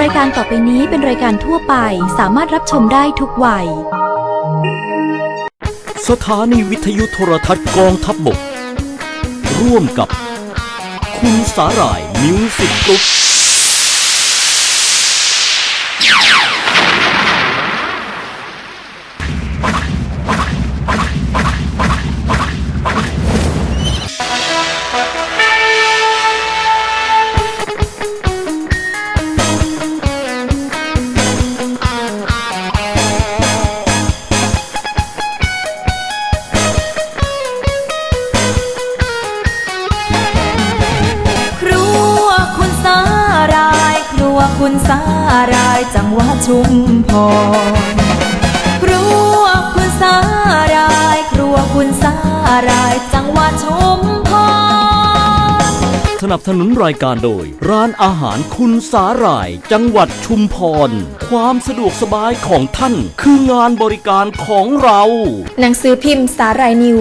รายการต่อไปนี้เป็นรายการทั่วไปสามารถรับชมได้ทุกวัย สถานีวิทยุโทรทัศน์กองทัพบบก ร่วมกับ คุณสาหร่ายมิวสิกกรุ๊ป ชุมพรครัวคุณสาราย ครัวคุณสาราย จังหวัดชุมพรสนับสนุนรายการโดย ร้านอาหารคุณสาหร่าย จังหวัดชุมพร ความสะดวกสบายของท่าน คืองานบริการของเรา หนังสือพิมพ์สารายนิว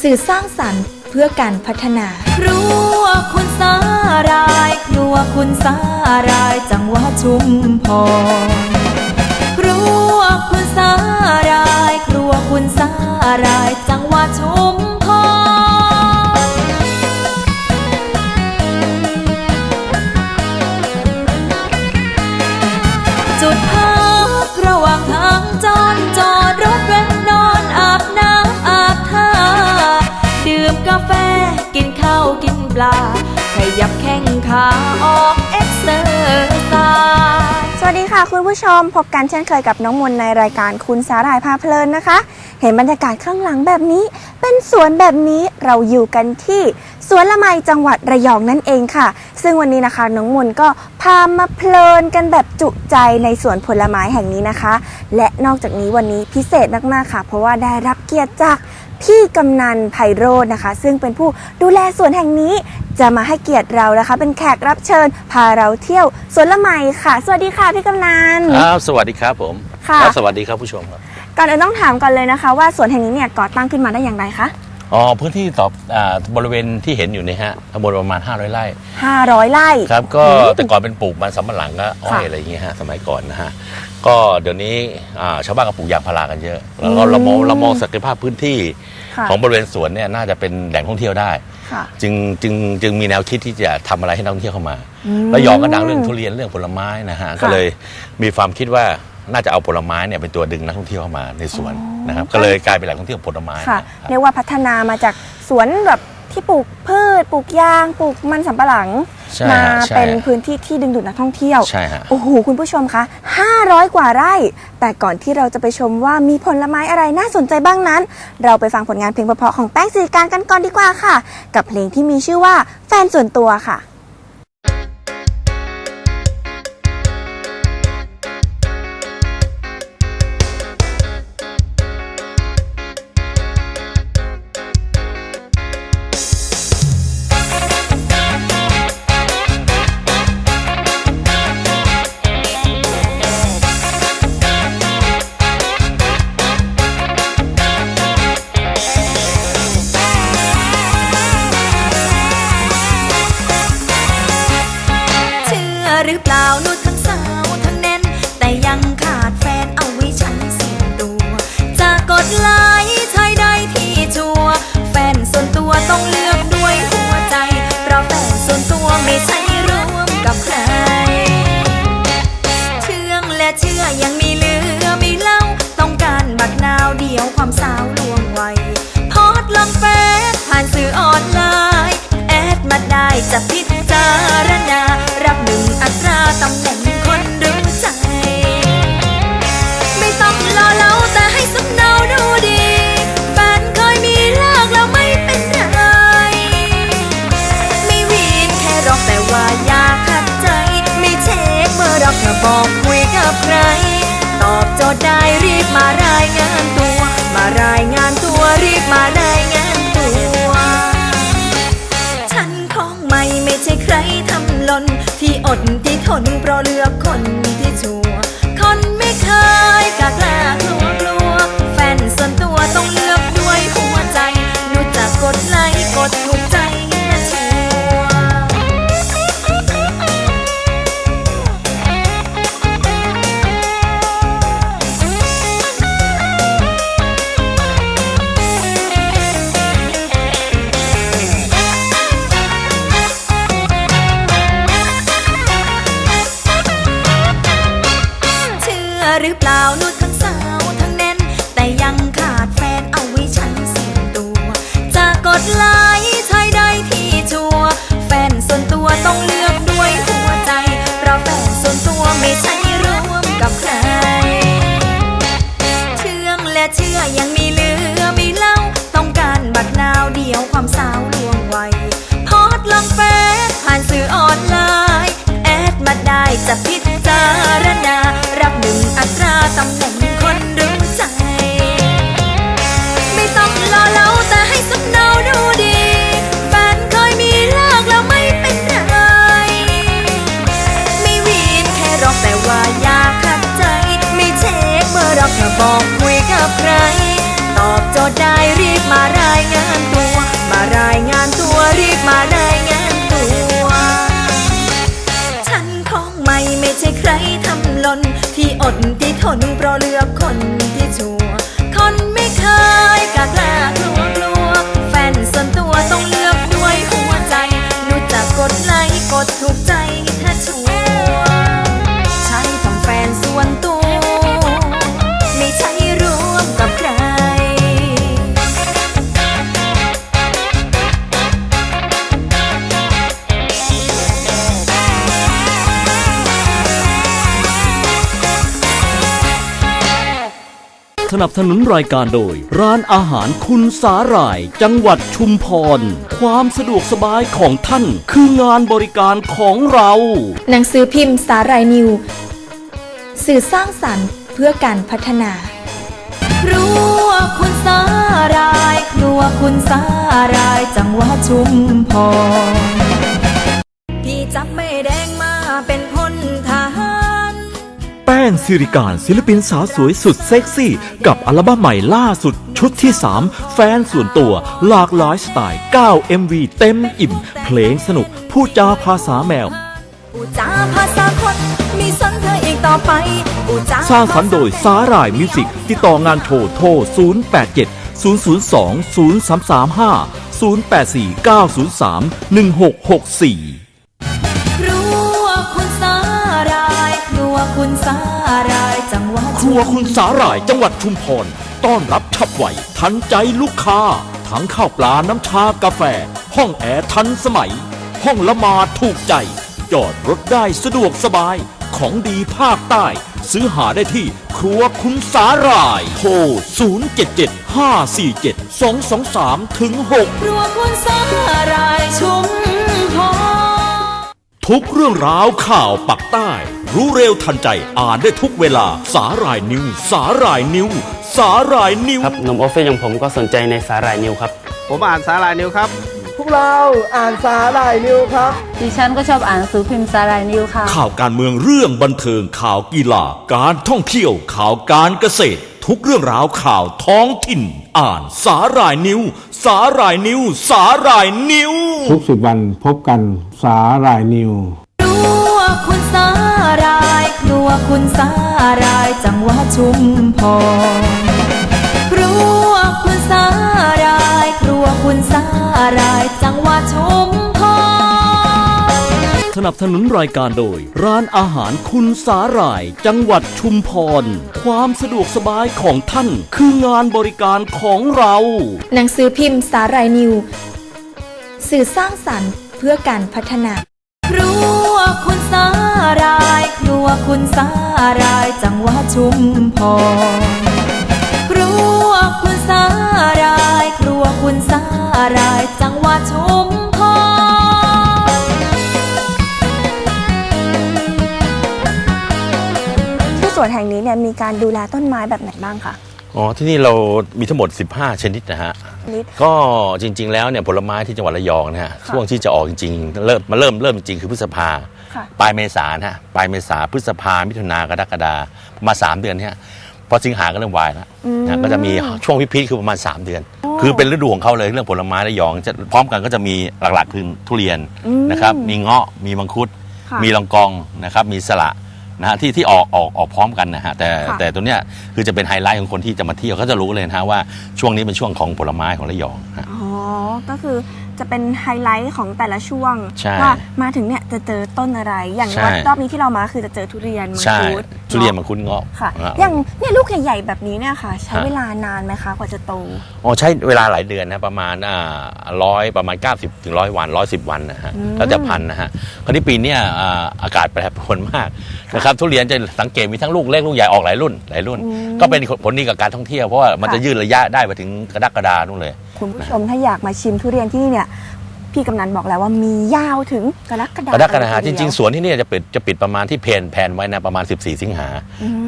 สื่อสร้างสรรค์เพื่อการพัฒนา ครัวคุณสารายค รัวคุณสารายจังหวัดชุมพรครัวคุณสาราย ครัวคุณสาราย จังหวัดชุมพรจุดพักระหว่างทางจอนจอดรถแวะนอนอาบน้ำอาบท่า ดื่มกาแฟกินข้าวกินปลาขยับแข้งขา ค่ะคุณผู้ชมพบกันเช่นเคยกับน้องมนในรายการคุณสาหร่ายพาเพลินนะคะ เห็นบรรยากาศข้างหลังแบบนี้ เป็นสวนแบบนี้เราอยู่กันที่สวนละไมจังหวัดระยองนั่นเองค่ะ ซึ่งวันนี้นะคะน้องมนก็พามาเพลินกันแบบจุใจในสวนผลไม้แห่งนี้นะคะ และนอกจากนี้วันนี้พิเศษมากๆค่ะ เพราะว่าได้รับเกียรติจาก พี่กำนันไพโรจน์นะคะ ซึ่งเป็นผู้ดูแลสวนแห่งนี้จะมาให้เกียรติเรานะคะ เป็นแขกรับเชิญ พาเราเที่ยวสวนละไมค่ะ สวัสดีค่ะพี่กำนัน ครับสวัสดีครับผมค่ะ และสวัสดีครับผู้ชมครับ ก่อนอื่นต้องถามก่อนเลยนะคะ ว่าสวนแห่งนี้เนี่ยก่อตั้งขึ้นมาได้อย่างไรคะ อ๋อพื้นที่ตอบอาบริเวณที่เห็นอยู่เนี่ยฮะทั้งหมดประมาณ 500ไร่500 ไร่ ครับก็อืมแต่ก่อนเป็นปลูกมันสำปะหลังก็อ้อยค่ะอะไรอย่างเงี้ยฮะสมัยก่อนนะฮะก็เดี๋ยวนี้อ่าชาวบ้านก็ปลูกยางพารากันเยอะ แล้วก็อืมเรามองเรามองศักยภาพพื้นที่ค่ะของบริเวณสวนเนี่ยน่าจะเป็นแหล่งท่องเที่ยวได้ ค่ะ จึงจึงจึงมีแนวคิดที่จะทำอะไรให้นักท่องเที่ยวเข้ามา อืมแล้วยองก็ดังเรื่องทุเรียนเรื่องผลไม้นะฮะค่ะก็เลยมีความคิดว่า น่าจะเอาผลไม้เนี่ยเป็นตัวดึงนักท่องเที่ยวเข้ามาในสวนนะครับก็เลยกลายเป็นแหล่งท่องเที่ยวผลไม้ค่ะนะครับเรียกว่าพัฒนามาจากสวนแบบที่ปลูกพืชปลูกยางปลูกมันสำปะหลัง ใช่มาฮะใช่ เป็นพื้นที่ที่ดึงดูดนักท่องเที่ยว ใช่ฮะ โอ้โห คุณผู้ชมคะ 500 กว่าไร่ แต่ก่อนที่เราจะไปชมว่ามีผลไม้อะไรน่าสนใจบ้างนั้น เราไปฟังผลงานเพลงเพราะๆของแป้งสิริการกันก่อนดีกว่าค่ะ กับเพลงที่มีชื่อว่าแฟนส่วนตัวค่ะ ใช่ใครทำหล่นที่อด นที่ นับสนุนรายการโดย ร้านอาหารคุณสาหร่าย จังหวัดชุมพร ความสะดวกสบายของท่าน คืองานบริการของเรา หนังสือพิมพ์สาหรายนิว สื่อสร้างสรรค์เพื่อการพัฒนาครัวคุณสารายครัวคุณสาราย จังหวัดชุมพรพี่จับไม่แดง งสิริการศิลปินสาวสวยสุดเซ็กซี่ กับอัลบั้มใหม่ล่าสุดชุดที่ 3 แฟนส่วนตัว หลากหลายสไตล์ 9 MV เต็มอิ่ม เพลงสนุกพูดจาภาษาแมวอุจาภาษาคนมีสนเธออีกต่อไปอุจาสร้างสรรค์โดยสาหร่ายมิวสิกติดต่องานโทรโทร 087 002 0335 084 903 1664ครัวคุณสารายครัวคุณสา รัวคุณสาหร่ายจังหวัดชุมพร ต้อนรับฉับไวทันใจลูกค้า ทั้งข้าวปลาน้ำชากาแฟ ห้องแอร์ทันสมัย ห้องละหมาดถูกใจ จอดรถได้สะดวกสบาย ของดีภาคใต้ ซื้อหาได้ที่ครัวคุณสาหร่าย โทร 077 547 223ถึง6ครัวคุณสารายชุมพรทุกเรื่องราวข่าวปักใต้ รู้เร็วทันใจอ่านได้ทุกเวลาสาหร่ายนิว สาหร่ายนิว สาหร่ายนิว ครับหนุ่มออฟฟิศอย่างผมก็สนใจในสาหร่ายนิวครับ ผมอ่านสาหร่ายนิวครับ พวกเราอ่านสาหร่ายนิวครับ ดิฉันก็ชอบอ่านหนังสือพิมพ์สาหร่ายนิวค่ะ ข่าวการเมืองเรื่องบันเทิงข่าวกีฬา การท่องเที่ยวข่าวการเกษตร ทุกเรื่องราวข่าวท้องถิ่น อ่านสาหร่ายนิว สาหร่ายนิว สาหร่ายนิว ทุกสิบวันพบกันสาหร่ายนิวครัว ครัวคุณสารายจังหวัดชุมพรครัวคุณสารายครัวคุณสารายจังหวัดชุมพรสนับสนุนรายการโดย ร้านอาหารคุณสาหร่าย จังหวัดชุมพร ความสะดวกสบายของท่าน คืองานบริการของเรา หนังสือพิมพ์สาหรายนิว สื่อสร้างสรรค์เพื่อการพัฒนาครัวคุณสา ราย ครัวคุณสาราย จังหวัดชุมพร ครัวคุณสาราย ครัวคุณสาราย จังหวัดชุมพร ที่สวนแห่งนี้เนี่ยมีการดูแลต้นไม้แบบไหนบ้างคะ อ๋อ ที่นี่เรามีทั้งหมด 15 ชนิดนะฮะ นิด ก็จริง ๆ แล้วเนี่ยผลไม้ที่จังหวัดระยองนะฮะช่วงที่จะออกจริงๆเริ่มมาเริ่มเริ่มจริงคือพฤษภา ค่ะ ปลายเมษานะฮะปลายเมษาพฤษภามิถุนากรกฎามาสามเดือนเนี่ยพอสิงหาก็เริ่มวายแล้วนะก็จะมีช่วงพิพีคือประมาณ 3 เดือน คือเป็นฤดูของเขาเลยเรื่องผลไม้ระยองจะพร้อมกันก็จะมีหลักๆคือทุเรียนนะครับมีเงาะมีมังคุดค่ะมีลองกองนะครับมีสละนะฮะที่ที่ออกออกออกพร้อมกันนะฮะแต่ค่ะแต่ตัวเนี้ยคือจะเป็นไฮไลท์ของคนที่จะมาเที่ยวเขาจะรู้เลยนะฮะว่าช่วงนี้เป็นช่วงของผลไม้ของระยองฮะอ๋อก็คือ จะเป็นไฮไลท์ของแต่ละช่วง ใช่ว่ามาถึงเนี่ยจะเจอต้นอะไร อย่างใช่รอบนี้ที่เรามาคือจะเจอทุเรียนมังใช่คุดทุเรียนมังคุดเงาะค่ะนะฮะอย่างเนี่ยลูกใหญ่ๆแบบนี้เนี่ยค่ะ ใช้ฮะ เวลานานไหมคะกว่าจะโต อ๋อใช้เวลาหลายเดือนนะประมาณอ่าร้อยประมาณ 90ถึงร้อยวันร้อยสิบวันนะฮะอืม แล้วแต่พันธุ์นะฮะคราวนี้ปีเนี้ยอ่าอากาศแปรปรวนมากนะครับทุเรียนจะสังเกตมีทั้งลูกเล็กลูกใหญ่ออกหลายรุ่นหลายรุ่น ก็เป็นผลดีกับการท่องเที่ยวเพราะว่ามันจะยืดระยะได้ไปถึงกรกฎานู่นเลย คุณผู้ชมถ้าอยากมาชิมทุเรียนที่นี่เนี่ย พี่กำนันบอกแล้วว่ามียาวถึงกรกฎากรกฎาคมจริง ๆ สวนที่เนี่ยจะปิดจะปิดประมาณที่เพนแผนไว้นะประมาณ 14 สิงหา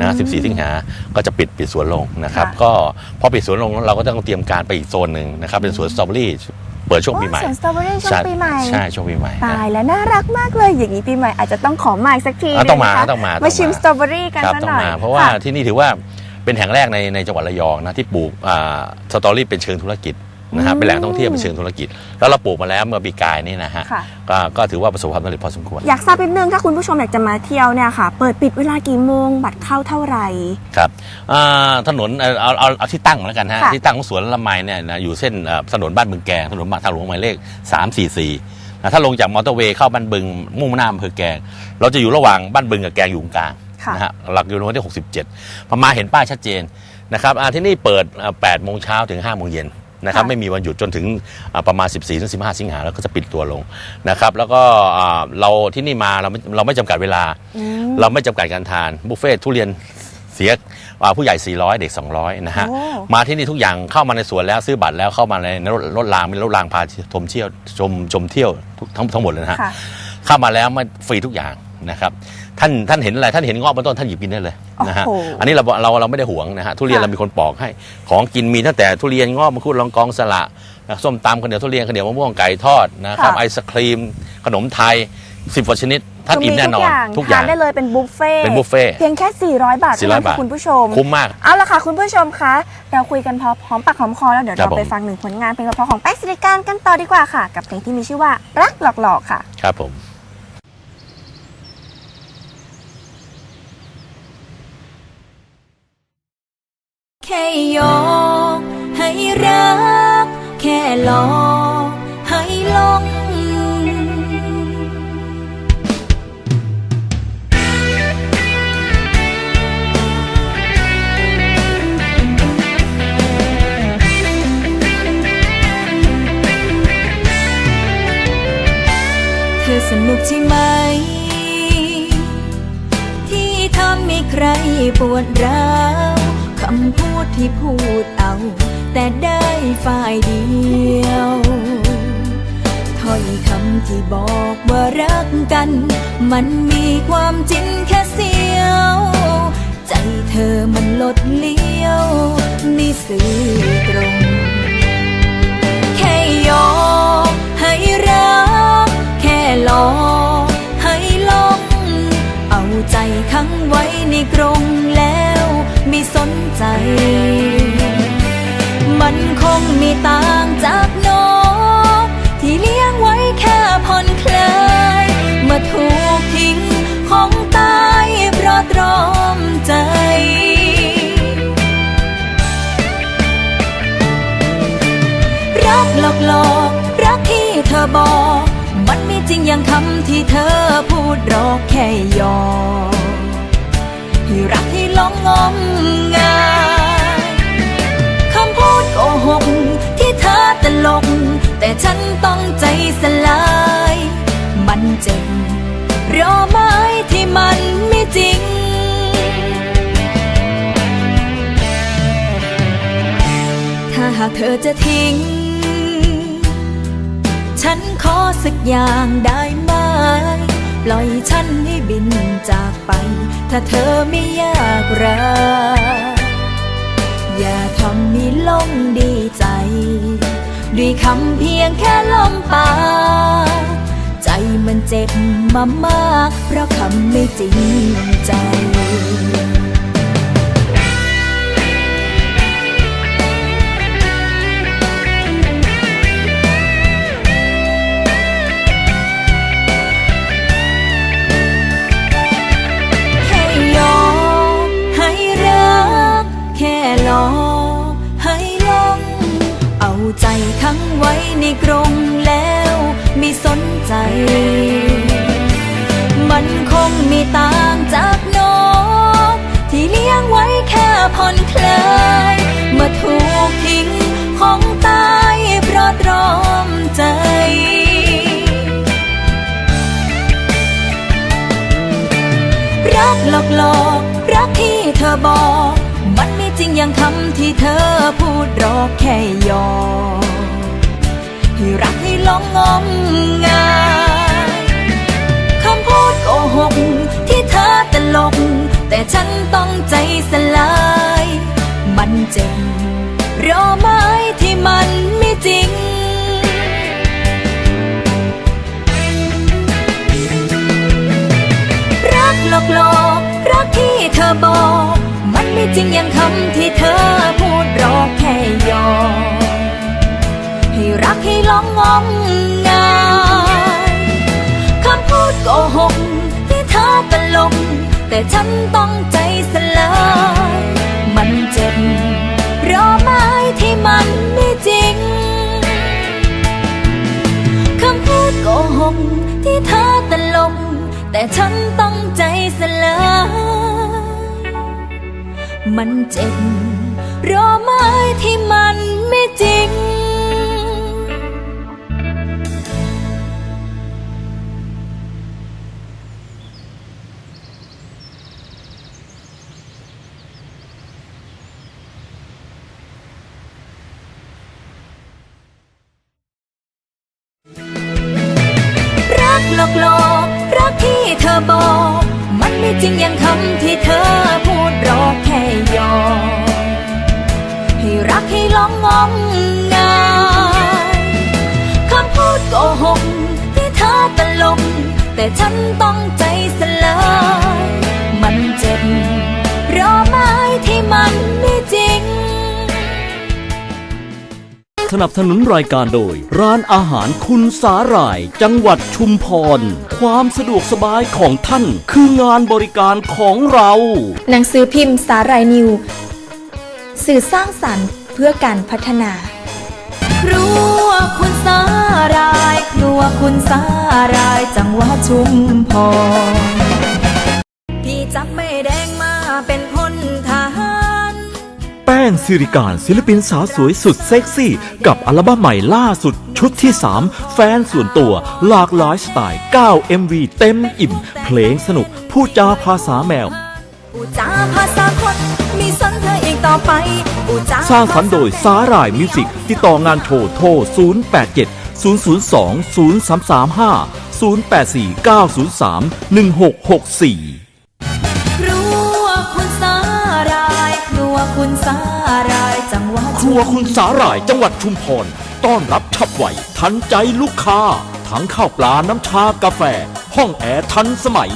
นะ14 สิงหาก็จะปิดปิดสวนลงนะครับ ก็พอปิดสวนลงเราก็ต้องเตรียมการไปอีกโซนหนึ่งนะครับเป็นสวนสตรอเบอรี่เปิดช่วงปีใหม่โอ้สวนสตรอเบอรี่ช่วงปีใหม่ใช่ช่วงปีใหม่นะตายแล้วน่ารักมากเลยอย่างนี้ปีใหม่อาจจะต้องขอมาอีกสักทีอะต้องมาหนึ่นะคะต้องมาต้องมามาชิมสตรอเบอรี่กันครับซะต้อหงน่อยมาเพราะว่าค่ที่นี่ถือว่าเป็นแห่งแรกในในจังหวัดระยองนะที่ปลูกอ่าสตรอเบอรี่เป็นเชิงธุรกิจ นะฮะเป็นแหล่งท่องเที่ยวเป็นเชิงธุรกิจ แล้วเราปลูกมาแล้วเมื่อปีกายนี่นะฮะค่ะ ก็ก็ถือว่าประสบความสำเร็จพอสมควรอยากทราบนิดนึงถ้าคุณผู้ชมอยากจะมาเที่ยวเนี่ยค่ะ เปิดปิดเวลากี่โมงบัตรเข้าเท่าไหร่ ครับอ่าถนนเอ่อเอาเอาเอาที่ตั้งแล้วกันฮะค่ะ ที่ตั้งของสวนละไมเนี่ยนะอยู่เส้นเอ่อถนนบ้านบึงแกงถนนทางหลวงหมายเลข 344นะถ้าลงจากมอเตอร์เวย์เข้าบ้านบึงมุ่งหน้าอำเภอแกงเราจะอยู่ระหว่างบ้านบึงกับแกงอยู่ตรงกลางค่ะ นะฮะหลักกิโลเมตรที่ 67พอมาเห็นป้ายชัดเจนนะครับอ่าที่นี่เปิดอ่า8โมงเช้าถึง5โมงเย็น นะครับค่ะไม่มีวันหยุดจนถึงอ่าประมาณ 14ถึง15 สิงหาแล้วก็จะปิดตัวลงนะครับแล้วก็อ่าเราที่นี่มาเราไม่เราไม่จำกัดเวลาอืมเราไม่จำกัดการทานบุฟเฟ่ต์ทุเรียนเสียอ่าผู้ใหญ่ 400 เด็ก 200 นะฮะโอ้มาที่นี่ทุกอย่างเข้ามาในสวนแล้วซื้อบัตรแล้วเข้ามาในรถรถรางมีรถรางพาชมเที่ยวชมชมเที่ยวทุกทั้งทั้งหมดเลยนะฮะค่ะเข้ามาแล้วมันฟรีทุกอย่างนะครับ ท่านท่านเห็นอะไรท่านเห็นเงาะบนต้นท่านหยิบกินได้เลยนะฮะโอ้โหอันนี้เราเราเราไม่ได้หวงนะฮะทุเรียนค่ะ เรามีคนปอกให้ของกินมีตั้งแต่ทุเรียนเงาะมังคุดลองกองสละนะส้มตำข้าวเหนียวทุเรียนข้าวเหนียวมะม่วงไก่ทอดนะครับค่ะไอศครีม ขนมไทยสิบกว่าชนิดท่านคืออิ่มแน่นอนทุกอย่างทานได้เลยเป็นบุฟเฟ่ต์เป็นบุฟเฟ่ต์ เพียงแค่ 400 บาทเท่านั้น400บาค่ะทคุณผู้ชม คุ้มมาก เอาละค่ะคุณผู้ชมคะ เราคุยกันพอหอมปากหอมคอแล้วเดี๋ยวครับเราไปผม ฟังหนึ่งผลงานเพลงเพราะๆของแป๊กสิริการกันต่อดีกว่าค่ะ กับเพลงที่มีชื่อว่ารักหลอกๆค่ะ ครับผม ค่ยอมให้รัก แค่หลองให้ลงเธอสนุกใช่ไหม ที่ทำให้ใครปวดร้าว ที่พูดเอา แต่ได้ฝ่ายเดียวถ้อยคำที่บอกว่ารักกัน มันมีความจริงแค่เสียว มันคงมีต่างจากนกที่เลี้ยงไว้แค่ผ่อนคลายมื่อถูกทิ้งของตายเพราะตรอมใจรักหลอกหลอกรักที่เธอบอก มันไม่จริงอย่างคำที่เธอพูดหรอกแค่ยอมให้รักให้ลองงม ฉันต้องใจสลาย มันเจ็บรอไม้ที่มันไม่จริง ถ้าหากเธอจะทิ้ง ฉันขอสักอย่างได้ไหม ปล่อยฉันให้บินจากไป ถ้าเธอไม่อยากรักอย่าทำมีลงดีใจ ด้วยคำเพียงแค่ลมปากใจมันเจ็บมามาก เพราะคำไม่จริงใจ มงายคำพูดโกหกที่เธอตลก แต่ฉันต้องใจสลาย มันเจ็บรอไม้ที่มันไม่จริงรักหลอกหลอกรักที่เธอบอก มันไม่จริงอย่างคำที่เธอพูดรอแค่ยอกให้รักให้ลองงมง กหกที่เธอตลกแต่ฉันต้องใจสลายมันเจ็บเพรอไม้ที่มันไม่จริงคำพูดโกหกที่เธอตลก แต่ฉันต้องใจสลายมันเจ็บเพรอไม้ที่มันไม่จริง ลกแต่ฉันต้องใจสลายมันเจ็บรอไม้ที่มันไม่จริง สนับสนุนรายการโดย ร้านอาหารคุณสาหร่าย จังหวัดชุมพร ความสะดวกสบายของท่านคืองานบริการของเรา หนังสือพิมพ์สาหร่ายนิว สื่อสร้างสรรค์เพื่อการพัฒนา ครัวคุณสาราย ครัวคุณสารายจังหวัดชุมพรพี่จับไม่แดงมาเป็นพลทหารแป้งสิริการศิลปินสาวสวยสุดเซ็กซี่ กับอัลบั้มใหม่ล่าสุดชุดที่ 3 แฟนส่วนตัวหลากหลายสไตล์9 MV เต็มอิ่ม เพลงสนุกพูดจาภาษาแมวอุจาภาษาคนมีสนเธออีกต่อไปอุจาสร้างสรรค์โดยสาหร่ายมิวสิกติดต่องานโทรโทร 087 002 0335 084 903 1664ครัวคุณสารายครัวคุณสารายจังหวัดครัวคุณสาหร่ายจังหวัดชุมพรต้อนรับฉับไวทันใจลูกค้า ทั้งข้าวปลาน้ำชากาแฟ ห้องแอร์ทันสมัย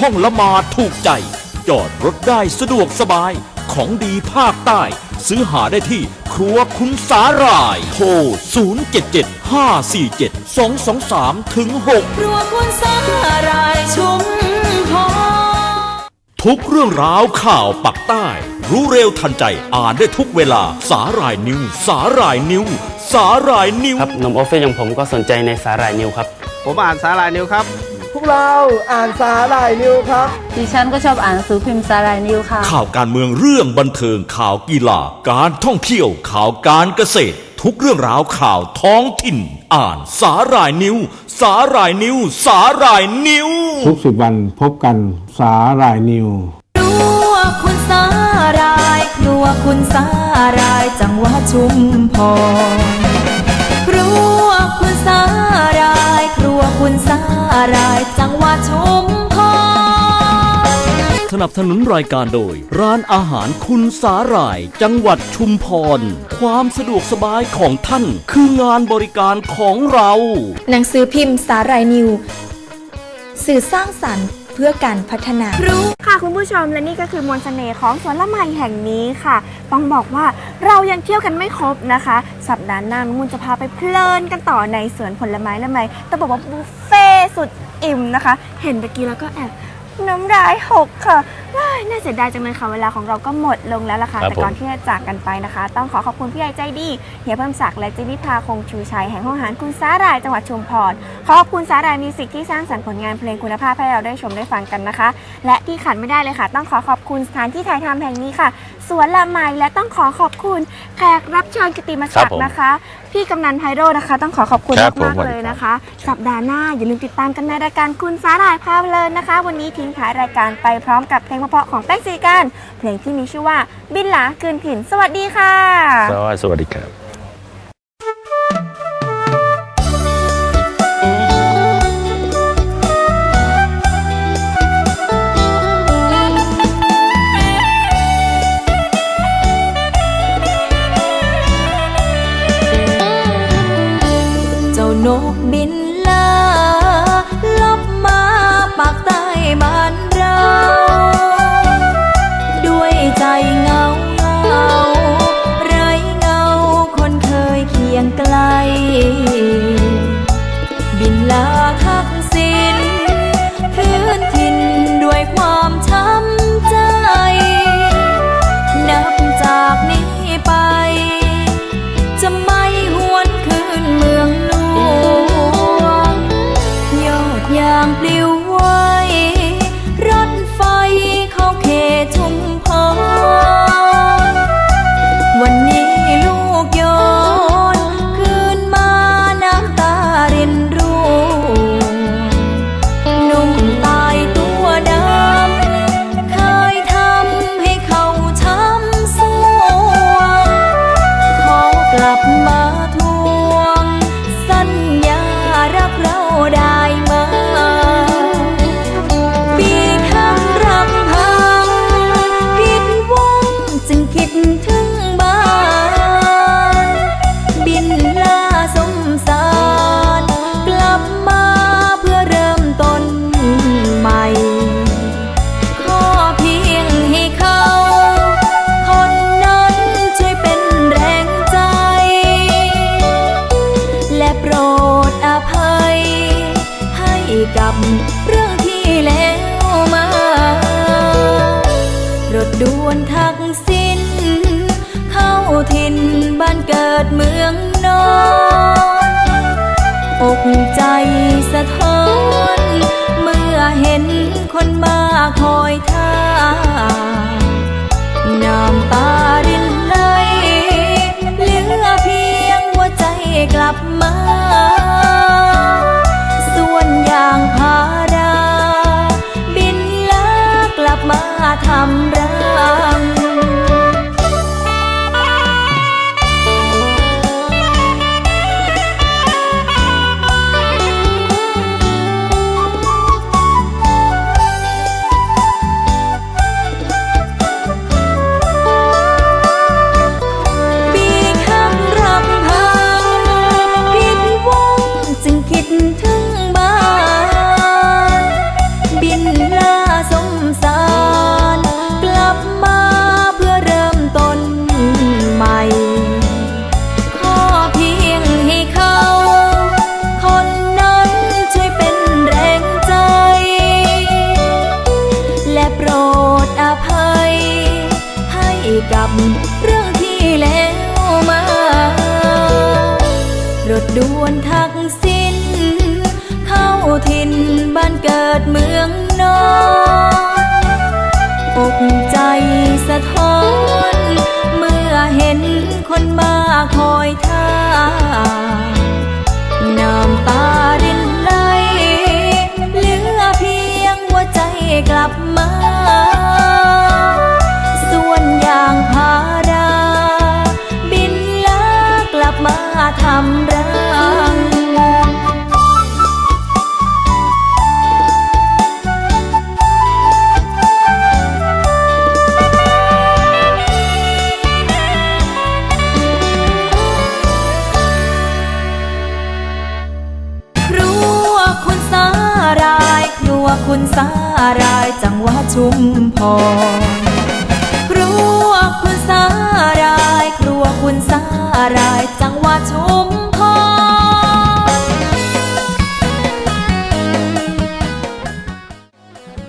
ห้องละหมาดถูกใจ จอดรถได้สะดวกสบายของดีภาคใต้ ซื้อหาได้ที่ครัวคุณสาหร่าย โทร 077 547 223ถึง6ครัวคุณสารายชุมพรทุกเรื่องราวข่าวปักใต้ รู้เร็วทันใจอ่านได้ทุกเวลาสาหร่ายนิว สาหร่ายนิว สาหร่ายนิว ครับหนมออฟฟิศอย่างผมก็สนใจในสาหร่ายนิวครับ ผมอ่านสาหร่ายนิวครับพวก เราอ่านสาหร่ายนิวครับ ดิฉันก็ชอบอ่านหนังสือพิมพ์สาหร่ายนิวค่ะ ข่าวการเมืองเรื่องบันเทิงข่าวกีฬาการท่องเที่ยวข่าวการเกษตร ทุกเรื่องราวข่าวท้องถิ่น อ่านสาหร่ายนิวสาหร่ายนิวสาหร่ายนิว ทุกสิบวันพบกันสาหร่ายนิว ครัวคุณสารายครัวคุณสาราย จังหวัดชุมพรครัวคุณสา รายครัวคุณสาราย จังหวัดชุมพรสนับสนุนรายการโดย ร้านอาหารคุณสาหร่าย จังหวัดชุมพร ความสะดวกสบายของท่านคืองานบริการของเรา หนังสือพิมพ์สาหร่ายนิว สื่อสร้างสรรค์ เพื่อการพัฒนาค่ะคุณผู้ชมและนี่ก็คือมวลเสน่ห์ของสวนละไมแห่งนี้ค่ะ ต้องบอกว่าเรายังเที่ยวกันไม่ครบนะคะ สัปดาห์หน้ามุนจะพาไปเพลินกันต่อในสวนผลไม้ละไมแต่บอกว่าบุฟเฟ่สุดอิ่มนะคะ เห็นตะกี้แล้วก็แอบ น้ำลายหกค่ะว้ายน่าเสียดายจังเลยค่ะ เวลาของเราก็หมดลงแล้วล่ะค่ะ ครับแต่ก่อนผม ที่จะจากกันไปนะคะ ต้องขอขอบคุณพี่ใหญ่ใจดีเฮียเพิ่มศักดิ์และจินิพาคงชูชัยแห่งห้องอาหารคุณสาหร่ายจังหวัดชุมพร ขอขอบคุณสาหร่ายมิวสิกที่สร้างสรรค์ผลงานเพลงคุณภาพให้เราได้ชมได้ฟังกันนะคะ และที่ขาดไม่ได้เลยค่ะ ต้องขอขอบคุณสถานที่ถ่ายทำแห่งนี้ค่ะ สวนละไมและต้องขอขอบคุณแขกรับเชิญกิตติมศักดิ์นะคะ พี่กำนันไพโรจน์นะคะ ต้องขอขอบคุณครับผมมากๆเลยนะคะ สัปดาห์หน้าอย่าลืมติดตามกันในรายการคุณสาหร่ายพาเพลินนะคะ วันนี้ทิ้งท้ายรายการไปพร้อมกับเพลงเพราะๆของแป้งสีการ เพลงที่มีชื่อว่าบินหลาคืนถิ่น สวัสดีค่ะ สวัสดีครับ น้ำตา